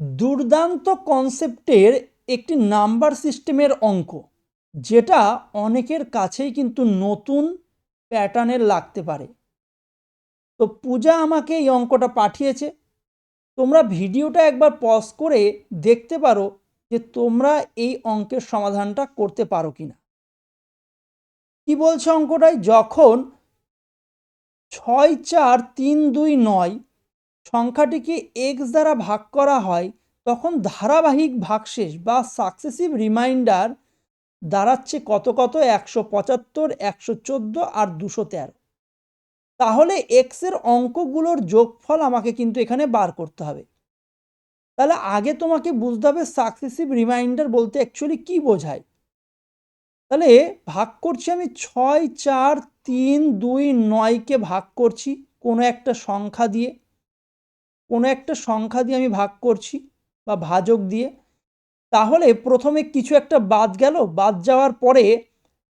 দুর্দান্ত কনসেপ্টের একটি নাম্বার সিস্টেমের অঙ্ক, যেটা অনেকের কাছেই কিন্তু নতুন প্যাটার্নের লাগতে পারে। তো পূজা আমাকে এই অঙ্কটা পাঠিয়েছে। তোমরা ভিডিওটা একবার পজ করে দেখতে পারো যে তোমরা এই অঙ্কের সমাধানটা করতে পারো কি না কি বলছে অঙ্কটায়? যখন ছয় চার তিন দুই নয় সংখ্যাটিকে এক্স দ্বারা ভাগ করা হয়, তখন ধারাবাহিক ভাগশেষ বা সাকসেসিভ রিমাইন্ডার দাঁড়াচ্ছে কত কত? একশো পঁচাত্তর, একশো চোদ্দ আর দুশো তেরো। তাহলে এক্সের অঙ্কগুলোর যোগফল আমাকে কিন্তু এখানে বার করতে হবে। তাহলে আগে তোমাকে বুঝতে হবে সাকসেসিভ রিমাইন্ডার বলতে অ্যাকচুয়ালি কি বোঝায়। তাহলে ভাগ করছি আমি ছয়, চার, তিন, দুই, নয়কে ভাগ করছি কোনো একটা সংখ্যা দিয়ে। কোনো একটা সংখ্যা দিয়ে আমি ভাগ করছি বা ভাজক দিয়ে, তাহলে প্রথমে কিছু একটা বাদ গেল, বাদ যাওয়ার পরে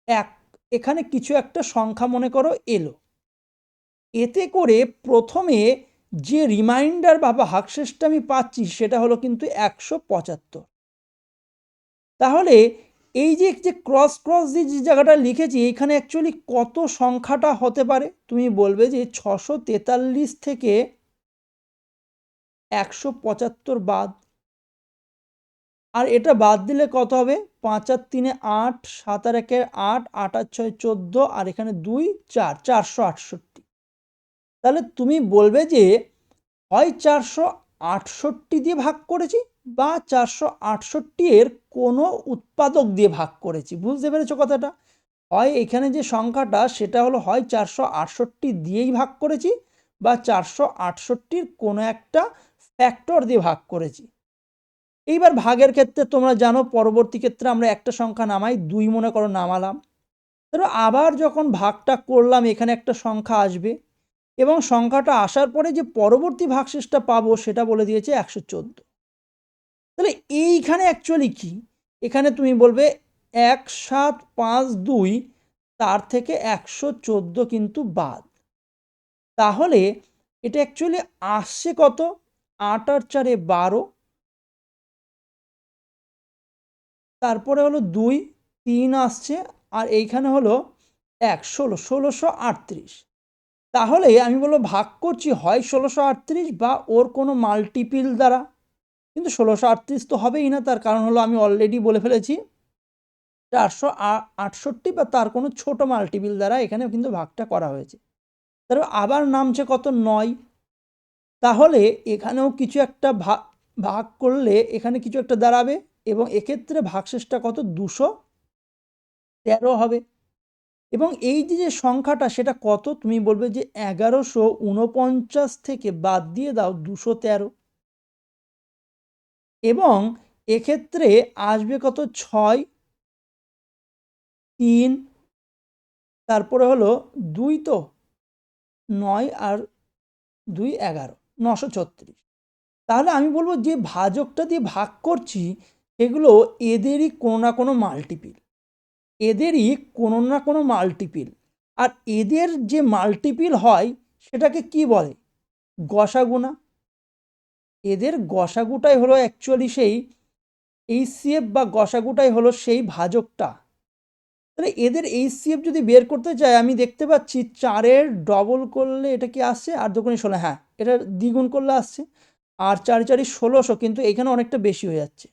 এক, এখানে কিছু একটা সংখ্যা মনে করো এলো। এতে করে প্রথমে যে রিমাইন্ডার বা ভাগশেষটা আমি পাচ্ছি সেটা হলো কিন্তু একশো পঁচাত্তর। তাহলে এই যে যে ক্রস ক্রস দিয়ে যে জায়গাটা লিখেছি, এখানে অ্যাকচুয়ালি কত সংখ্যাটা হতে পারে? তুমি বলবে যে ছশো তেতাল্লিশ থেকে একশো পঁচাত্তর বাদ। আর এটা বাদ দিলে কত হবে? পাঁচ আর তিনে আট, সাত আর একে আট আট আর ছয় চোদ্দ, আর এখানে দুই, চার, চারশো আটষট্টি। তাহলে তুমি বলবে যে, হয় চারশো আটষট্টি দিয়ে ভাগ করেছি বা চারশো আটষট্টি এর কোনো উৎপাদক দিয়ে ভাগ করেছি। বুঝতে পেরেছ কথাটা? হয় এখানে যে সংখ্যাটা, সেটা হলো হয় চারশো আটষট্টি দিয়েই ভাগ করেছি বা চারশো আটষট্টির কোনো একটা ফ্যাক্টর দিয়ে ভাগ করেছি। এইবার ভাগের ক্ষেত্রে তোমরা জানো পরবর্তী ক্ষেত্রে আমরা একটা সংখ্যা নামাই, দুই মনে করো নামালাম। ধরো আবার যখন ভাগটা করলাম, এখানে একটা সংখ্যা আসবে এবং সংখ্যাটা আসার পরে যে পরবর্তী ভাগশেষটা পাবো, সেটা বলে দিয়েছে একশো চোদ্দ। তাহলে এইখানে অ্যাকচুয়ালি কি? এখানে তুমি বলবে এক সাত পাঁচ দুই, তার থেকে একশো চোদ্দ কিন্তু বাদ। তাহলে এটা অ্যাকচুয়ালি আসছে কত? আট আর চারে বারো। তারপরে হলো দুই, তিন আসছে, আর এইখানে হলো এক, ষোলো, ষোলোশো আটত্রিশ। তাহলে আমি বলব ভাগ করছি, হয় ষোলোশো আটত্রিশ বা ওর কোনো মাল্টিপিল দ্বারা। কিন্তু ষোলোশো আটত্রিশ তো হবেই না, তার কারণ হলো আমি অলরেডি বলে ফেলেছি, চারশো আটষট্টি বা তার কোনো ছোট মাল্টিপিল দ্বারা এখানে কিন্তু ভাগটা করা হয়েছে। তারপর আবার নামছে কত? নয় তাহলে এখানেও কিছু একটা ভাগ ভাগ করলে এখানে কিছু একটা দাঁড়াবে এবং এক্ষেত্রে ভাগশেষটা কত? দুশো তেরো হবে। এবং এই যে যে সংখ্যাটা, সেটা কত? তুমি বলবে যে এগারোশো উনপঞ্চাশ থেকে বাদ দিয়ে দাও, দুশো তেরো। এবং এক্ষেত্রে আসবে কত? ছয়, তিন, তারপরে হলো দুই তো, নয় আর দুই এগারো। নশো ছত্রিশ। তাহলে আমি বলব যে ভাজকটা দিয়ে ভাগ করছি, এগুলো এদেরই কোনো না কোনো মাল্টিপিল এদেরই কোনো না কোনো মাল্টিপিল আর এদের যে মাল্টিপিল হয়, সেটাকে কি বলে? গসাগুনা। এদের গসাগুটাই হলো অ্যাকচুয়ালি সেই এইচসিএফ বা গসাগুটাই হলো সেই ভাজকটা। তাহলে এদের এইচসিএফ যদি বের করতে চাই আমি দেখতে পাচ্ছি চারের ডবল করলে এটা কি আসছে? আর দোকানে ষোলো হ্যাঁ এটা দ্বিগুণ করলে আসছে। আর চারি চারি ষোলোশো, কিন্তু এখানে অনেকটা বেশি হয়ে যাচ্ছে।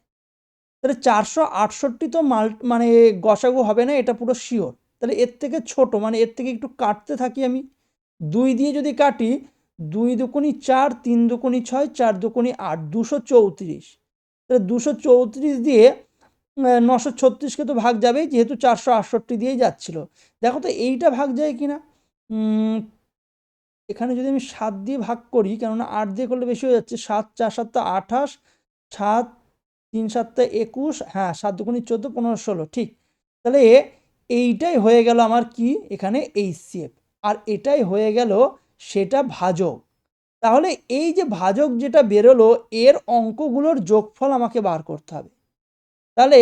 তাহলে চারশো আটষট্টি তো মাল মানে গসাগু হবে না, এটা পুরো শিওর তাহলে এর থেকে ছোট মানে এর থেকে একটু কাটতে থাকি আমি। দুই দিয়ে যদি কাটি, দুই দুকুনি চার, তিন দুকুনি ছয়, চার দুকুনি আট, দুশো চৌত্রিশ। তাহলে দুশো চৌত্রিশ দিয়ে নশো ছত্রিশকে তো ভাগ যাবেই, যেহেতু চারশো আটষট্টি দিয়েই যাচ্ছিল। দেখো তো এইটা ভাগ যায় কি না? এখানে যদি আমি সাত দিয়ে ভাগ করি, কেননা আট দিয়ে করলে বেশি হয়ে যাচ্ছে, সাত, চার সাতটা আঠাশ, সাত, তিন সাতটা একুশ হ্যাঁ সাত দুগুণি চোদ্দ, পনেরো, ষোলো, ঠিক। তাহলে এইটাই হয়ে গেল আমার কি? এখানে এইচসিএফ আর এটাই হয়ে গেল সেটা ভাজক। তাহলে এই যে ভাজক যেটা বেরোলো, এর অঙ্কগুলোর যোগফল আমাকে বার করতে হবে। তাহলে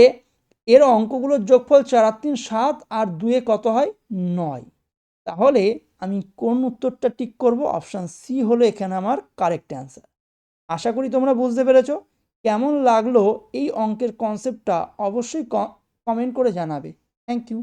এর অঙ্কগুলোর যোগফল চার আর তিন, সাত, আর দুয়ে কত হয়? নয়। তাহলে আমি কোন উত্তরটা ঠিক করব? অপশান সি হলো এখানে আমার কারেক্ট অ্যান্সার। আশা করি তোমরা বুঝতে পেরেছ। কেমন লাগল এই অঙ্কের কনসেপ্টটা অবশ্যই কমেন্ট করে জানাবে। Thank you.